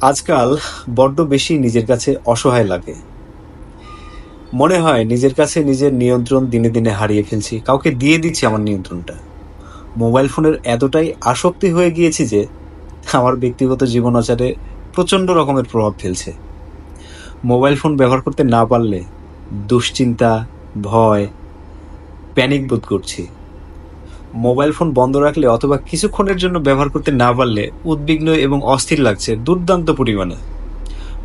আজকাল বড্ড বেশি নিজের কাছে অসহায় লাগে। মনে হয় নিজের কাছে নিজের নিয়ন্ত্রণ দিনে দিনে হারিয়ে ফেলছি। কাউকে দিয়ে দিচ্ছি আমার নিয়ন্ত্রণটা। মোবাইল ফোনের এতটাই আসক্তি হয়ে গিয়েছি যে আমার ব্যক্তিগত জীবন আচারে প্রচণ্ড রকমের প্রভাব ফেলছে। মোবাইল ফোন ব্যবহার করতে না পারলে দুশ্চিন্তা, ভয় প্যানিক বোধ করছি। মোবাইল ফোন বন্ধ রাখলে অথবা কিছুক্ষণের জন্য ব্যবহার করতে না পারলে উদ্বিগ্ন এবং অস্থির লাগছে দুর্দান্ত পরিমাণে।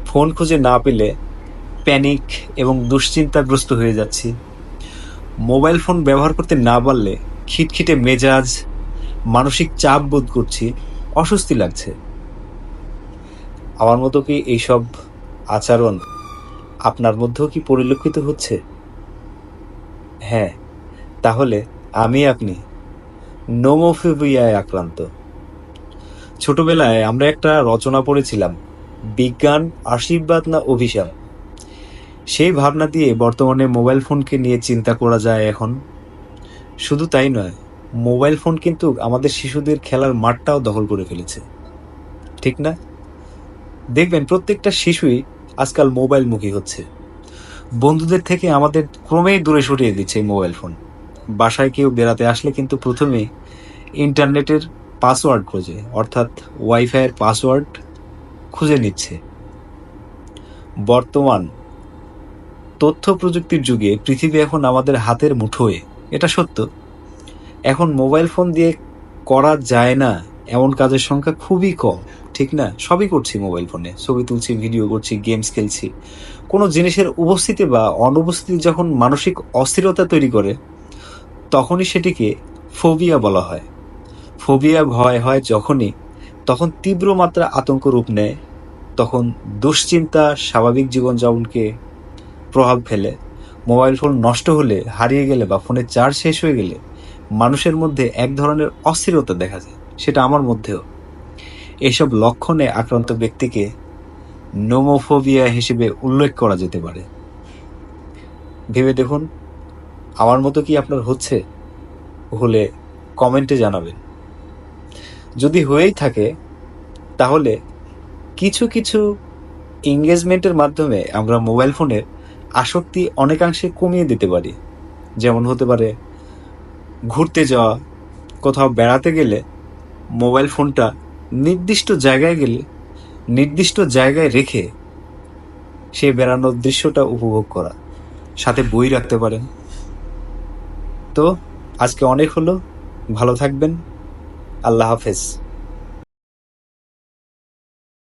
ফোন খুঁজে না পেলে প্যানিক এবং দুশ্চিন্তাগ্রস্ত হয়ে যাচ্ছি। মোবাইল ফোন ব্যবহার করতে না পারলে খিটখিটে মেজাজ, মানসিক চাপ বোধ করছি, অস্বস্তি লাগছে। আমার মতো কি এইসব আচরণ আপনার মধ্যেও কি পরিলক্ষিত হচ্ছে? হ্যাঁ তাহলে আমি আপনি। নোমোফোবিয়ায় আক্রান্ত। ছোটবেলায় আমরা একটা রচনা পড়েছিলাম, বিজ্ঞান, আশীর্বাদ না অভিশাপ? সেই ভাবনা দিয়ে বর্তমানে মোবাইল ফোনকে নিয়ে চিন্তা করা যায় এখন। শুধু তাই নয়, মোবাইল ফোন কিন্তু আমাদের শিশুদের খেলার মাঠটাও দখল করে ফেলেছে। ঠিক না? দেখবেন প্রত্যেকটা শিশুই আজকাল মোবাইল মুখী হচ্ছে। বন্ধুদের থেকে আমাদের ক্রমেই দূরে সরিয়ে দিচ্ছে এই মোবাইল ফোন। বাসায় কেউ বেড়াতে আসলে কিন্তু প্রথমে ইন্টারনেটের পাসওয়ার্ড খোঁজে, অর্থাৎ ওয়াইফাইয়ের পাসওয়ার্ড খুঁজে নিচ্ছে। বর্তমান তথ্য প্রযুক্তির যুগে পৃথিবী এখন আমাদের হাতের মুঠোয়, এটা সত্য। এখন মোবাইল ফোন দিয়ে করা যায় না, এমন কাজের সংখ্যা খুবই কম, ঠিক না? সবই করছি মোবাইল ফোনে, ছবি তুলছি, ভিডিও করছি, গেমস খেলছি। কোনো জিনিসের উপস্থিতি বা অনুপস্থিতি যখন মানসিক অস্থিরতা তৈরি করে তখনই সেটিকে ফোবিয়া বলা হয়। ফোবিয়া ভয় হয় যখনই, তখন তীব্র মাত্রা আতঙ্ক রূপ নেয়, তখন দুশ্চিন্তা স্বাভাবিক জীবনযাপনকে প্রভাব ফেলে। মোবাইল ফোন নষ্ট হলে, হারিয়ে গেলে বা ফোনের চার্জ শেষ হয়ে গেলে মানুষের মধ্যে এক ধরনের অস্থিরতা দেখা যায়, সেটা আমার মধ্যেও। এসব লক্ষণে আক্রান্ত ব্যক্তিকে নোমোফোবিয়া হিসেবে উল্লেখ করা যেতে পারে। ভেবে দেখুন আমার মতো কি আপনার হচ্ছে? হলে কমেন্টে জানাবেন। যদি হয়েই থাকে, তাহলে কিছু কিছু এঙ্গেজমেন্টের মাধ্যমে আমরা মোবাইল ফোনের আসক্তি অনেকাংশে কমিয়ে দিতে পারি। যেমন হতে পারে, ঘুরতে যাওয়া, কোথাও বেড়াতে গেলে মোবাইল ফোনটা নির্দিষ্ট জায়গায় গেলে, নির্দিষ্ট জায়গায় রেখে সে বেড়ানোর দৃশ্যটা উপভোগ করা। সাথে বই রাখতে পারেন। তো আজকে অনেক হলো। ভালো থাকবেন। আল্লাহ হাফেজ।